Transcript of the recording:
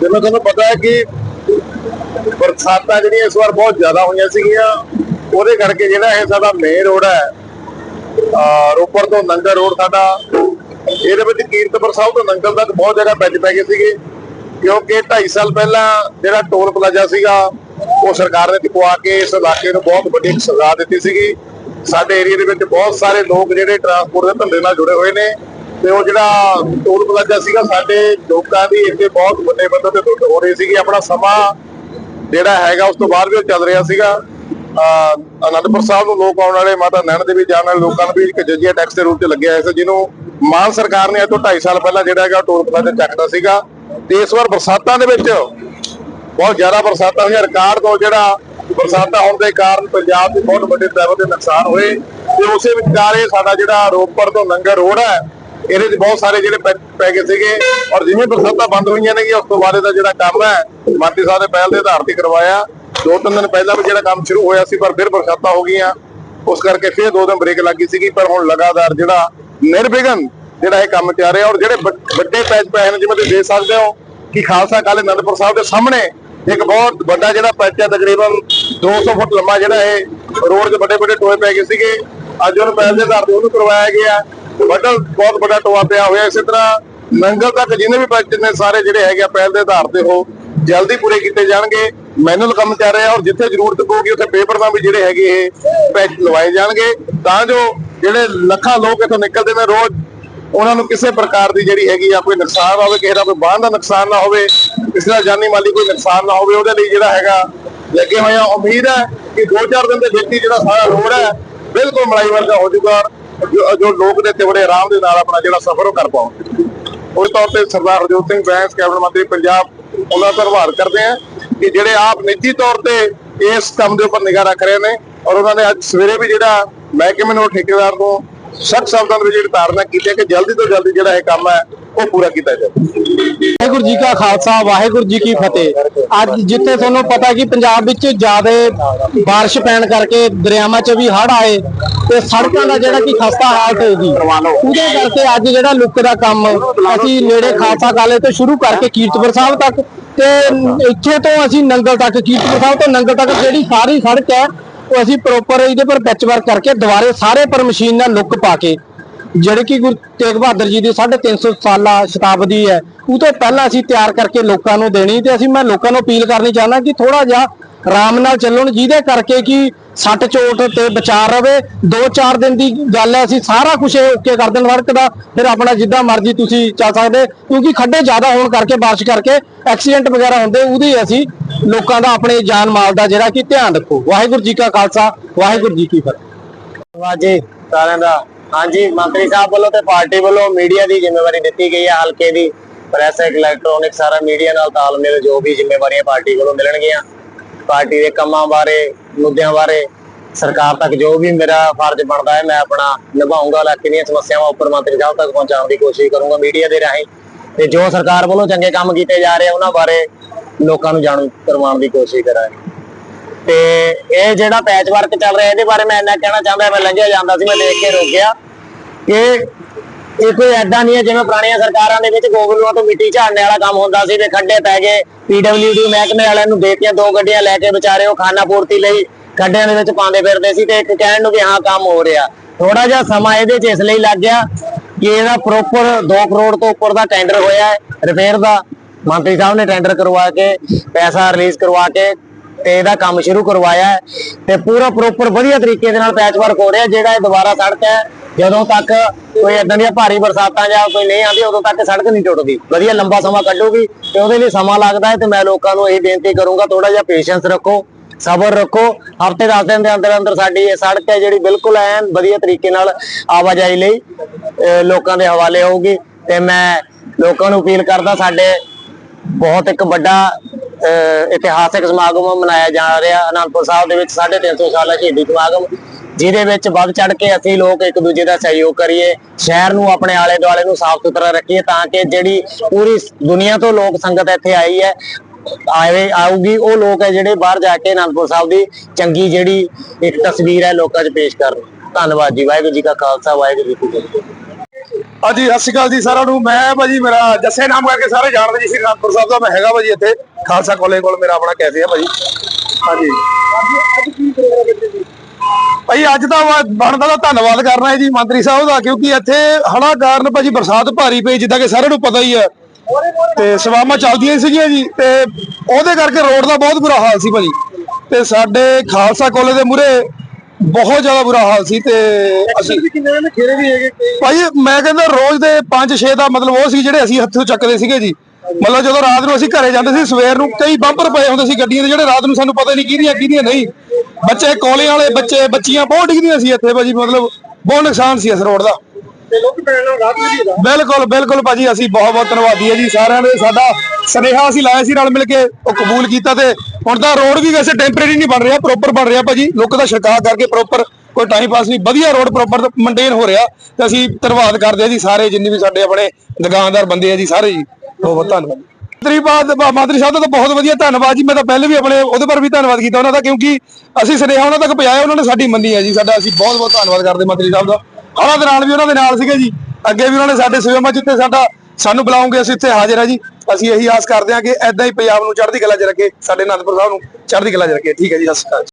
ਜਿਵੇਂ ਤੁਹਾਨੂੰ ਪਤਾ ਹੈ ਕਿ ਬਰਸਾਤਾਂ ਜਿਹੜੀਆਂ ਇਸ ਵਾਰ ਬਹੁਤ ਜ਼ਿਆਦਾ ਹੋਈਆਂ ਸੀਗੀਆਂ, ਉਹਦੇ ਕਰਕੇ ਜਿਹੜਾ ਇਹ ਸਾਡਾ ਮੇਨ ਰੋਡ ਹੈ ਰੋਪੜ ਤੋਂ ਨੰਗਲ ਰੋਡ ਸਾਡਾ, ਇਹਦੇ ਵਿੱਚ ਕੀਰਤਪੁਰ ਸਾਹਿਬ ਤੋਂ ਨੰਗਲ ਤੱਕ ਬਹੁਤ ਜਗ੍ਹਾ ਪੈਚ ਪੈ ਗਏ ਸੀਗੇ, ਕਿਉਂਕਿ 2.5 ਸਾਲ ਪਹਿਲਾਂ ਜਿਹੜਾ ਟੋਲ ਪਲਾਜ਼ਾ ਸੀਗਾ, ਉਹ ਸਰਕਾਰ ਨੇ ਚੁਕਵਾ ਕੇ ਇਸ ਇਲਾਕੇ ਨੂੰ ਬਹੁਤ ਵੱਡੀ ਸਜ਼ਾ ਦਿੱਤੀ ਸੀਗੀ। ਸਾਡੇ ਏਰੀਆ ਦੇ ਵਿੱਚ ਬਹੁਤ ਸਾਰੇ ਲੋਕ ਜਿਹੜੇ ਟਰਾਂਸਪੋਰਟ ਦੇ ਧੰਦੇ ਨਾਲ ਜੁੜੇ ਹੋਏ ਨੇ ਤੇ ਉਹ ਜਿਹੜਾ ਟੋਲ ਪਲਾਜ਼ਾ ਸੀਗਾ, ਸਾਡੇ ਲੋਕਾਂ ਦੀ ਇੱਥੇ ਬਹੁਤ ਵੱਡੇ ਪੱਧਰ ਤੇ ਲੁੱਟ ਹੋ ਰਹੀ ਸੀਗੀ। ਆਪਣਾ ਸਮਾਂ ਜਿਹੜਾ ਹੈਗਾ, ਉਸ ਤੋਂ ਬਾਅਦ ਵੀ ਚੱਲ ਰਿਹਾ ਸੀਗਾ। ਅਨੰਦਪੁਰ ਸਾਹਿਬ ਨੂੰ ਲੋਕ ਆਉਣ ਵਾਲੇ, ਮਾਤਾ ਨੈਣ ਦੇ ਵੀ ਜਾਣ ਵਾਲੇ ਲੋਕਾਂ ਨੂੰ ਵੀ ਇੱਕ ਜੱਜੀਆ ਟੈਕਸ ਦੇ ਰੂਪ ਚ ਲੱਗਿਆ ਹੋਇਆ ਸੀ, ਜਿਹਨੂੰ ਮਾਨ ਸਰਕਾਰ ਨੇ ਅੱਜ 2.5 ਸਾਲ ਪਹਿਲਾਂ ਜਿਹੜਾ ਹੈਗਾ ਟੋਲ ਪਲਾਜ਼ਾ ਚੱਕਦਾ ਸੀਗਾ। ਤੇ ਇਸ ਵਾਰ ਬਰਸਾਤਾਂ ਦੇ ਵਿੱਚ ਬਹੁਤ ਜ਼ਿਆਦਾ ਬਰਸਾਤਾਂ ਹੋਈਆਂ। ਰਿਕਾਰਡ ਤੋਂ ਜਿਹੜਾ ਬਰਸਾਤਾਂ ਹੋਣ ਦੇ ਕਾਰਨ ਪੰਜਾਬ ਦੇ ਬਹੁਤ ਵੱਡੇ ਡਰਾਈਵਰ ਦੇ ਨੁਕਸਾਨ ਹੋਏ। ਤੇ ਉਸੇ ਵਿਚਾਰੇ ਸਾਡਾ ਜਿਹੜਾ ਰੋਪੜ ਤੋਂ ਨੰਗਰ ਰੋਡ ਹੈ ਇਹਦੇ 'ਚ ਬਹੁਤ ਸਾਰੇ ਜਿਹੜੇ ਪੈ- ਗਏ ਸੀਗੇ ਔਰ ਜਿਵੇਂ ਬਰਸਾਤਾਂ ਬੰਦ ਹੋਈਆਂ ਨੇ ਉਸ ਤੋਂ ਬਾਅਦ ਇਹਦਾ ਜਿਹੜਾ ਕੰਮ ਹੈ ਮੰਤਰੀ ਸਾਹਿਬ ਨੇ ਪਹਿਲ ਦੇ ਆਧਾਰ ਤੇ ਕਰਵਾਇਆ। ਦੋ ਤਿੰਨ ਦਿਨ ਪਹਿਲਾਂ ਵੀ ਜਿਹੜਾ ਕੰਮ ਸ਼ੁਰੂ ਹੋਇਆ ਸੀ, ਪਰ ਫਿਰ ਬਰਸਾਤਾਂ ਹੋ ਗਈਆਂ। ਉਸ ਕਰਕੇ ਫਿਰ ਦੋ ਦਿਨ ਬ੍ਰੇਕ ਲੱਗੀ ਸੀਗੀ, ਪਰ ਹੁਣ ਲਗਾਤਾਰ ਜਿਹੜਾ ਨਿਰਵਿਘਨ ਜਿਹੜਾ ਇਹ ਕੰਮ ਚੱਲ ਰਿਹਾ ਔਰ ਜਿਹੜੇ ਵੱਡੇ ਪੈਚ ਪਏ ਨੇ ਜਿਵੇਂ ਤੁਸੀਂ ਦੇਖ ਸਕਦੇ ਹੋ ਕਿ ਖਾਲਸਾ ਕਾਲੇ ਅਨੰਦਪੁਰ ਸਾਹਿਬ ਦੇ ਸਾਹਮਣੇ ਇੱਕ ਬਹੁਤ ਵੱਡਾ ਜਿਹੜਾ ਪੈਚ ਹੈ, ਤਕਰੀਬਨ 200 ਫੁੱਟ ਲੰਮਾ ਜਿਹੜਾ ਇਹ ਰੋਡ 'ਚ ਵੱਡੇ ਵੱਡੇ ਟੋਏ ਪੈ ਗਏ ਸੀਗੇ। ਅੱਜ ਉਹਨੂੰ ਪਹਿਲ ਦੇ ਆਧਾਰ ਤੇ ਉਹਨੂੰ ਕਰਵਾਇਆ ਗਿਆ। ਵੱਡਾ, ਬਹੁਤ ਵੱਡਾ ਟੋਆ ਪਿਆ ਹੋਇਆ, ਇਸੇ ਤਰ੍ਹਾਂ ਨੰਗਲ ਤੱਕ ਜਿੰਨੇ ਵੀ ਪੈਚ ਨੇ ਸਾਰੇ ਜਿਹੜੇ ਹੈਗੇ ਆ ਪਹਿਲ ਦੇ ਆਧਾਰ ਤੇ ਉਹ ਜਲਦੀ ਪੂਰੇ ਕੀਤੇ ਜਾਣਗੇ ਮੈਨੂਅਲ ਕੰਮ ਚੱਲ ਰਿਹਾ ਔਰ ਜਿੱਥੇ ਜ਼ਰੂਰਤ ਪਊਗੀ ਉੱਥੇ ਪੇਪਰ ਦਾ ਵੀ ਜਿਹੜੇ ਹੈਗੇ ਇਹ ਪੈਚ ਲਵਾਏ ਜਾਣਗੇ। ਤਾਂ ਜੋ ਜਿਹੜੇ ਲੱਖਾਂ ਲੋਕ ਇੱਥੋਂ ਨਿਕਲਦੇ ਨੇ ਰੋਜ਼, ਉਹਨਾਂ ਨੂੰ ਕਿਸੇ ਪ੍ਰਕਾਰ ਦੀ ਜਿਹੜੀ ਹੈਗੀ ਆ ਕੋਈ ਨੁਕਸਾਨ ਹੋਵੇ ਕਿਸੇ ਦਾ ਕੋਈ ਬਾਹਨ ਦਾ ਨੁਕਸਾਨ ਨਾ ਹੋਵੇ, ਕਿਸੇ ਦਾ ਜਾਨੀ ਮਾਲੀ ਕੋਈ ਨੁਕਸਾਨ ਨਾ ਹੋਵੇ, ਉਹਦੇ ਲਈ ਜਿਹੜਾ ਹੈਗਾ ਲੱਗੇ ਹੋਏ ਆ। ਉਮੀਦ ਹੈ ਕਿ 2-4 ਦਿਨ ਦੇ ਵਿੱਚ ਹੀ ਜਿਹੜਾ ਸਾਰਾ ਰੋਡ ਹੈ, ਬਿਲਕੁਲ ਮਲਾਈ ਵਰਗਾ ਹੋ ਜਾਊਗਾ ਜੋ ਲੋਕ ਨੇ ਇੱਥੇ ਬੜੇ ਆਰਾਮ ਦੇ ਨਾਲ ਆਪਣਾ ਜਿਹੜਾ ਸਫ਼ਰ ਉਹ ਕਰ ਪਾਉਣਗੇ ਉਸ ਤੌਰ ਤੇ ਸਰਦਾਰ ਹਰਜੋਤ ਸਿੰਘ ਬੈਂਸ, ਕੈਬਨਿਟ ਮੰਤਰੀ ਪੰਜਾਬ, ਉਹਨਾਂ ਦਾ ਧੰਨਵਾਦ ਕਰਦੇ ਆ ਕਿ ਜਿਹੜੇ ਆਪ ਨਿੱਜੀ ਤੌਰ ਤੇ ਇਸ ਕੰਮ ਦੇ ਉੱਪਰ ਨਿਗਾਹ ਰੱਖ ਰਹੇ ਨੇ ਔਰ ਉਹਨਾਂ ਨੇ ਅੱਜ ਸਵੇਰੇ ਵੀ ਜਿਹੜਾ ਮਹਿਕਮੇ ਨੂੰ, ਠੇਕੇਦਾਰ ਤੋਂ ਸਖਤ ਸ਼ਬਦਾਂ ਦੇ ਵਿੱਚ ਜਿਹੜੀ ਧਾਰਨਾ ਕੀਤੀ ਕਿ ਜਲਦੀ ਤੋਂ ਜਲਦੀ ਜਿਹੜਾ ਇਹ ਕੰਮ ਹੈ ਉਹ ਪੂਰਾ ਕੀਤਾ ਜਾਵੇ ਵਾਹਿਗੁਰੂ ਜੀ ਕਾ ਖਾਲਸਾ ਵਾਹਿਗੁਰੂ ਜੀ ਕੀ ਫਤਿਹ ਅੱਜ ਜਿੱਥੇ ਤੁਹਾਨੂੰ ਪਤਾ ਕਿ ਪੰਜਾਬ ਵਿੱਚ ਜ਼ਿਆਦਾ بارش ਪੈਣ ਕਰਕੇ ਦਰਿਆਵਾਂ 'ਚ ਵੀ ਹੜ੍ਹ ਆਏ ਤੇ ਸੜਕਾਂ ਦਾ ਜਿਹੜਾ ਕਿ ਖਸਤਾ ਹਾਲਤ ਹੋਈ ਉਹਦੇ ਕਰਕੇ ਅੱਜ ਜਿਹੜਾ ਲੁੱਕ ਦਾ ਕੰਮ ਅਸੀਂ ਨੇੜੇ ਖਾਲਸਾ ਕਾਲੇ ਤੋਂ ਸ਼ੁਰੂ ਕਰਕੇ ਕੀਰਤਪੁਰ ਸਾਹਿਬ ਤੱਕ ਤੇ ਇੱਥੇ ਤੋਂ ਅਸੀਂ ਨੰਗਲ ਤੱਕ ਕੀਰਤਪੁਰ ਸਾਹਿਬ ਤੋਂ ਨੰਗਲ ਤੱਕ ਜਿਹੜੀ ਸਾਰੀ ਸੜਕ ਹੈ ਉਹ ਅਸੀਂ ਪ੍ਰੋਪਰ ਇਹਦੇ ਪਰ ਪੈਚ ਵਰਕ ਕਰਕੇ ਦੁਬਾਰੇ ਸਾਰੇ ਪਰ ਮਸ਼ੀਨ ਨਾਲ ਲੁੱਕ ਪਾ ਕੇ ਜਿਹੜੇ ਕਿ ਗੁਰੂ ਤੇਗ ਬਹਾਦਰ ਜੀ ਦੀ 350 ਸਾਲਾ ਸ਼ਤਾਬਦੀ ਹੈ, ਉਹ ਤੋਂ ਪਹਿਲਾਂ ਅਸੀਂ ਤਿਆਰ ਕਰਕੇ ਲੋਕਾਂ ਨੂੰ ਦੇਣੀ ਤੇ ਅਸੀਂ ਮੈਂ ਲੋਕਾਂ ਨੂੰ ਅਪੀਲ ਕਰਨੀ ਚਾਹੁੰਦਾ ਕਿ ਥੋੜਾ ਜਿਹਾ ਆਰਾਮ ਨਾਲ ਚੱਲਣ, ਜਿਹਦੇ ਕਰਕੇ ਕਿ ਸੱਟ ਚੋਟ ਤੇ ਬਚਾਅ ਰਵੇ। 2-4 ਦਿਨ ਦੀ ਗੱਲ ਹੈ, ਅਸੀਂ ਸਾਰਾ ਕੁਝ ਓਕੇ ਕਰ ਦੇਣ ਸੜਕ ਦਾ। ਫਿਰ ਆਪਣਾ ਜਿੱਦਾਂ ਮਰਜ਼ੀ ਤੁਸੀਂ ਚੱਲ ਸਕਦੇ, ਕਿਉਂਕਿ ਖੱਡੇ ਜ਼ਿਆਦਾ ਹੋਣ ਕਰਕੇ, ਬਾਰਿਸ਼ ਕਰਕੇ ਐਕਸੀਡੈਂਟ ਵਗੈਰਾ ਹੁੰਦੇ, ਉਹਦੀ ਅਸੀਂ ਲੋਕਾਂ ਦਾ ਆਪਣੇ ਜਾਨ ਮਾਲ ਦਾ ਜਿਹੜਾ ਕਿ ਧਿਆਨ ਰੱਖੋ। ਵਾਹਿਗੁਰੂ ਜੀ ਕਾ ਖਾਲਸਾ, ਵਾਹਿਗੁਰੂ ਜੀ ਕੀ ਫਤਿਹ। ਵਾਜੇ ਸਾਰਿਆਂ ਦਾ ਹਾਂਜੀ, ਮੰਤਰੀ ਸਾਹਿਬ ਵੱਲੋਂ ਤੇ ਪਾਰਟੀ ਵੱਲੋਂ ਮੀਡੀਆ ਦੀ ਜ਼ਿੰਮੇਵਾਰੀ ਦਿੱਤੀ ਗਈ ਹੈ, ਹਲਕੇ ਦੀ, ਪ੍ਰੈਸ, ਇਲੈਕਟ੍ਰੋਨਿਕ ਸਾਰਾ ਮੀਡੀਆ ਨਾਲ ਤਾਲਮੇਲ ਜੋ ਵੀ ਜ਼ਿੰਮੇਵਾਰੀਆਂ ਪਾਰਟੀ ਵੱਲੋਂ ਮਿਲਣਗੀਆਂ। ਪਾਰਟੀ ਦੇ ਕੰਮਾਂ ਬਾਰੇ, ਮੁੱਦਿਆਂ ਬਾਰੇ, ਸਰਕਾਰ ਤੱਕ ਜੋ ਵੀ ਮੇਰਾ ਫਰਜ਼ ਬਣਦਾ ਹੈ, ਮੈਂ ਆਪਣਾ ਨਿਭਾਉਂਗਾ ਇਲਾਕੇ ਦੀਆਂ ਸਮੱਸਿਆਵਾਂ ਉੱਪਰ ਮੰਤਰੀ ਸਾਹਿਬ ਤੱਕ ਪਹੁੰਚਾਉਣ ਦੀ ਕੋਸ਼ਿਸ਼ ਕਰੂੰਗਾ ਮੀਡੀਆ ਦੇ ਰਾਹੀਂ। ਤੇ ਜੋ ਸਰਕਾਰ ਵੱਲੋਂ ਚੰਗੇ ਕੰਮ ਕੀਤੇ ਜਾ ਰਹੇ ਉਹਨਾਂ ਬਾਰੇ ਲੋਕਾਂ ਨੂੰ ਜਾਣੂ ਕਰਵਾਉਣ ਦੀ ਕੋਸ਼ਿਸ਼ ਕਰਾਂਗੇ। ਤੇ ਇਹ ਜਿਹੜਾ ਪੈਚ ਵਰਕ ਚੱਲ ਰਿਹਾ, ਇਹਦੇ ਬਾਰੇ ਮੈਂ ਇੰਨਾ ਕਹਿਣਾ ਚਾਹੁੰਦਾ, ਮੈਂ ਲੰਘਿਆ ਜਾਂਦਾ ਸੀ, ਮੈਂ ਦੇਖ ਕੇ ਰੁਕ ਗਿਆ। ਕਿ ਇਹ ਕੋਈ ਐਦਾਂ ਨਹੀਂ ਹੈ ਜਿਵੇਂ ਪੁਰਾਣੀਆਂ ਸਰਕਾਰਾਂ ਦੇ ਵਿੱਚ ਗੋਗਲੂਆਂ ਤੋਂ ਮਿੱਟੀ ਝਾੜਨੇ ਵਾਲਾ ਕੰਮ ਹੁੰਦਾ ਸੀ, ਤੇ ਖੱਡੇ ਪੈ ਗਏ। ਪੀਡਬਲਯੂਡੀ ਮਹਿਕਮੇ ਵਾਲਿਆਂ ਨੂੰ ਦੇਤੀਆਂ ਦੋ ਗੱਡੀਆਂ ਲੈ ਕੇ ਵਿਚਾਰੇ ਉਹ ਖਾਨਾ ਪੂਰਤੀ ਲਈ ਖੱਡਿਆਂ ਦੇ ਵਿੱਚ ਪਾਉਂਦੇ ਫਿਰਦੇ ਸੀ, ਤੇ ਇੱਕ ਕਹਿਣ ਨੂੰ ਕਿ ਹਾਂ, ਕੰਮ ਹੋ ਰਿਹਾ। ਥੋੜਾ ਜਿਹਾ ਸਮਾਂ ਇਹਦੇ 'ਚ ਇਸ ਲਈ ਲੱਗ ਗਿਆ ਕਿ ਇਹਦਾ ਪ੍ਰੋਪਰ 2 ਕਰੋੜ ਤੋਂ ਉੱਪਰ ਦਾ ਟੈਂਡਰ ਹੋਇਆ ਹੈ ਰਿਪੇਅਰ ਦਾ। ਮੰਤਰੀ ਸਾਹਿਬ ਨੇ ਟੈਂਡਰ ਕਰਵਾ ਕੇ, ਪੈਸਾ ਰਿਲੀਜ਼ ਕਰਵਾ ਕੇ ਤੇ ਇਹਦਾ ਕੰਮ ਸ਼ੁਰੂ ਕਰਵਾਇਆ ਹੈ ਤੇ ਪੂਰਾ ਪ੍ਰੋਪਰ ਵਧੀਆ ਤਰੀਕੇ ਦੇ ਨਾਲ ਪੈਚ ਵਰਕ ਹੋ ਰਿਹਾ ਜਿਹੜਾ ਇਹ ਦੁਬਾਰਾ ਸੜਕ ਹੈ, ਜਦੋਂ ਤੱਕ ਕੋਈ ਇਦਾਂ ਦੀਆਂ ਭਾਰੀ ਬਰਸਾਤਾਂ ਜਾਂ ਕੋਈ ਨਹੀਂ ਆਉਂਦੀ, ਉਦੋਂ ਤੱਕ ਸੜਕ ਨਹੀਂ ਟੁੱਟਦੀ। ਵਧੀਆ ਲੰਬਾ ਸਮਾਂ ਕੱਢੂਗੀ ਤੇ ਉਹਦੇ ਲਈ ਸਮਾਂ ਲੱਗਦਾ ਹੈ ਤੇ ਮੈਂ ਲੋਕਾਂ ਨੂੰ ਇਹ ਬੇਨਤੀ ਕਰੂੰਗਾ ਥੋੜਾ ਜਿਹਾ ਪੇਸ਼ੈਂਸ ਰੱਖੋ, ਸਬਰ ਰੱਖੋ। ਹਫ਼ਤੇ 10 ਦਿਨ ਦੇ ਅੰਦਰ ਅੰਦਰ ਸਾਡੀ ਇਹ ਸੜਕ ਹੈ, ਜਿਹੜੀ ਬਿਲਕੁਲ ਐਨ ਵਧੀਆ ਤਰੀਕੇ ਨਾਲ ਆਵਾਜਾਈ ਲਈ, ਅਹ, ਲੋਕਾਂ ਦੇ ਹਵਾਲੇ ਹੋਊਗੀ ਤੇ ਮੈਂ ਲੋਕਾਂ ਨੂੰ ਅਪੀਲ ਕਰਦਾ, ਸਾਡੇ ਬਹੁਤ ਇੱਕ ਵੱਡਾ ਇਤਿਹਾਸਕ ਸਮਾਗਮ ਮਨਾਇਆ ਜਾ ਰਿਹਾ। ਅਨੰਦਪੁਰ ਸਾਹਿਬ ਦੇ ਵਿੱਚ 350 ਸਾਲਾ ਸ਼ਹੀਦੀ ਸਮਾਗਮ, ਜਿਹਦੇ ਵਿੱਚ ਵੱਧ ਚੜ ਕੇ ਅਸੀਂ ਲੋਕ ਇੱਕ ਦੂਜੇ ਦਾ ਸਹਿਯੋਗ ਕਰੀਏ, ਸ਼ਹਿਰ ਨੂੰ ਆਪਣੇ ਆਲੇ ਦੁਆਲੇ ਨੂੰ ਸਾਫ਼ ਸੁਥਰਾ ਰੱਖੀਏ ਤਾਂ ਕਿ ਜਿਹੜੀ ਪੂਰੀ ਦੁਨੀਆ ਤੋਂ ਲੋਕ ਸੰਗਤ ਇੱਥੇ ਆਈ ਹੈ ਆਏ ਆਊਗੀ, ਉਹ ਲੋਕ ਹੈ ਜਿਹੜੇ ਬਾਹਰ ਜਾ ਕੇ ਅਨੰਦਪੁਰ ਸਾਹਿਬ ਦੀ ਚੰਗੀ ਜਿਹੜੀ ਇੱਕ ਤਸਵੀਰ ਹੈ ਲੋਕਾਂ 'ਚ ਪੇਸ਼ ਕਰਨ। ਧੰਨਵਾਦ ਜੀ, ਵਾਹਿਗੁਰੂ ਜੀ ਕਾ ਖਾਲਸਾ, ਵਾਹਿਗੁਰੂ ਜੀ ਕੀ ਫਤਿਹ। ਹਾਂਜੀ, ਸਤਿ ਸ਼੍ਰੀ ਅਕਾਲ ਜੀ ਸਾਰਿਆਂ ਨੂੰ। ਮੈਂ ਭਾਜੀ ਮੇਰਾ ਜੱਸੇ ਨਾਮ ਕਰਕੇ ਸਾਰੇ ਜਾਣਦੇ ਜੀ, ਸ੍ਰੀ ਅਨੰਦਪੁਰ ਸਾਹਿਬ ਦਾ ਮੈਂ ਹੈਗਾ ਭਾਜੀ ਇੱਥੇ। ਖਾਲਸਾ ਕਾਲਜ ਕੋਲ ਮੇਰਾ ਆਪਣਾ ਕੈਫੇ ਆ ਭਾਜੀ। ਹਾਂਜੀ। ਭਾਈ ਅੱਜ ਦਾ ਬਣਦਾ ਦਾ ਧੰਨਵਾਦ ਕਰਨਾ ਹੈ ਜੀ ਮੰਤਰੀ ਸਾਹਿਬ ਦਾ ਕਿਉਂਕਿ ਇੱਥੇ ਹੜਾ ਕਾਰਨ ਭਾਜੀ ਬਰਸਾਤ ਭਾਰੀ ਪਈ ਜਿੱਦਾਂ ਕਿ ਸਾਰਿਆਂ ਨੂੰ ਪਤਾ ਹੀ ਹੈ ਤੇ ਸਵਾਮਾਂ ਚੱਲਦੀਆਂ ਸੀਗੀਆਂ ਜੀ ਤੇ ਉਹਦੇ ਕਰਕੇ ਰੋਡ ਦਾ ਬਹੁਤ ਬੁਰਾ ਹਾਲ ਸੀ ਭਾਜੀ। ਤੇ ਸਾਡੇ ਖਾਲਸਾ ਕਾਲਜ ਦੇ ਮੂਹਰੇ ਬਹੁਤ ਜ਼ਿਆਦਾ ਬੁਰਾ ਹਾਲ ਸੀ ਤੇ ਅਸੀਂ ਕਿੰਨੇ ਨੇ ਖੇਰੇ ਵੀ ਹੈਗੇ? ਭਾਈ ਮੈਂ ਕਹਿੰਦਾ ਰੋਜ਼ ਦੇ 5-6 ਦਾ ਮਤਲਬ ਉਹ ਸੀ ਜਿਹੜੇ ਅਸੀਂ ਹੱਥੋਂ ਚੱਕਦੇ ਸੀਗੇ ਜੀ। ਮਤਲਬ ਜਦੋਂ ਰਾਤ ਨੂੰ ਅਸੀਂ ਘਰੇ ਜਾਂਦੇ ਸੀ, ਸਵੇਰ ਨੂੰ ਕਈ ਬੰਪਰ ਪਏ ਹੁੰਦੇ ਸੀ ਗੱਡੀਆਂ ਦੇ ਜਿਹੜੇ ਰਾਤ ਨੂੰ ਸਾਨੂੰ ਪਤਾ ਨਹੀਂ ਕਿਹਦੀਆਂ ਕਿਹਦੀਆਂ ਨਹੀਂ। ਬੱਚੇ ਕੋਲੇ ਵਾਲੇ ਬੱਚੇ, ਬੱਚੀਆਂ ਬਹੁਤ ਡਿੱਗਦੀਆਂ ਸੀ ਇੱਥੇ ਭਾਜੀ, ਮਤਲਬ ਬਹੁਤ ਨੁਕਸਾਨ ਸੀ ਇਸ ਰੋਡ ਦਾ। ਵੀ ਬਿਲਕੁਲ ਬਿਲਕੁਲ ਭਾਜੀ, ਅਸੀਂ ਬਹੁਤ ਬਹੁਤ ਧੰਨਵਾਦੀ ਹੈ ਜੀ ਸਾਰਿਆਂ ਨੇ ਸਾਡਾ ਸੁਨੇਹਾ ਅਸੀਂ ਲਾਇਆ ਸੀ ਰਲ ਮਿਲ ਕੇ, ਉਹ ਕਬੂਲ ਕੀਤਾ ਤੇ ਹੁਣ ਤਾਂ ਰੋਡ ਵੀ ਵੈਸੇ ਟੈਂਪਰੇਰੀ ਨਹੀਂ ਬਣ ਰਿਹਾ ਪ੍ਰੋਪਰ ਬਣ ਰਿਹਾ ਭਾਜੀ। ਲੋਕ ਦਾ ਛਿੜਕਾਅ ਕਰਕੇ ਪ੍ਰੋਪਰ ਕੋਈ ਟਾਈਮ ਪਾਸ ਨਹੀਂ, ਵਧੀਆ ਰੋਡ ਪ੍ਰੋਪਰ ਮੇਨਟੇਨ ਹੋ ਰਿਹਾ ਤੇ ਅਸੀਂ ਧੰਨਵਾਦ ਕਰਦੇ ਹਾਂ ਜੀ ਸਾਰੇ ਜਿੰਨੇ ਵੀ ਸਾਡੇ ਆਪਣੇ ਦੁਕਾਨਦਾਰ, ਬੰਦੇ ਆ ਜੀ, ਸਾਰੇ ਜੀ। ਬਹੁਤ ਬਹੁਤ ਧੰਨਵਾਦ। ਮੰਤਰੀ ਬਾਦ ਮੰਤਰੀ ਸਾਹਿਬ ਦਾ ਤਾਂ ਬਹੁਤ ਵਧੀਆ ਧੰਨਵਾਦ ਜੀ। ਮੈਂ ਤਾਂ ਪਹਿਲੇ ਵੀ ਆਪਣੇ ਉਹਦੇ ਪਰ ਵੀ ਧੰਨਵਾਦ ਕੀਤਾ ਉਹਨਾਂ ਦਾ, ਕਿਉਂਕਿ ਅਸੀਂ ਸੁਨੇਹਾ ਉਹਨਾਂ ਤੱਕ ਪਹੁੰਚਾਇਆ, ਉਹਨਾਂ ਨੇ ਸਾਡੀ ਮੰਨੀ ਹੈ ਜੀ। ਸਾਡਾ ਅਸੀਂ ਬਹੁਤ ਬਹੁਤ ਧੰਨਵਾਦ ਕਰਦੇ ਮੰਤਰੀ ਸਾਹਿਬ ਦਾ। ਉਹਨਾਂ ਦੇ ਨਾਲ ਵੀ ਉਹਨਾਂ ਦੇ ਨਾਲ ਸੀਗੇ ਜੀ। ਅੱਗੇ ਵੀ ਉਹਨਾਂ ਨੇ ਸਾਡੇ ਸੇਵਾ ਜਿੱਤੇ ਸਾਡਾ ਸਾਨੂੰ ਬੁਲਾਉਂਗੇ, ਅਸੀਂ ਇੱਥੇ ਹਾਜ਼ਰ ਹਾਂ ਜੀ। ਅਸੀਂ ਇਹੀ ਆਸ ਕਰਦੇ ਹਾਂ ਕਿ ਐਦਾਂ ਹੀ ਪੰਜਾਬ ਨੂੰ ਚੜ੍ਹਦੀ ਕਲਾ 'ਚ ਰੱਖੇ, ਸਾਡੇ ਅਨੰਦਪੁਰ ਸਾਹਿਬ ਨੂੰ ਚੜ੍ਹਦੀ ਕਲਾ 'ਚ ਰੱਖੇ। ਠੀਕ ਹੈ ਜੀ, ਸਤਿ ਸ਼੍ਰੀ ਅਕਾਲ।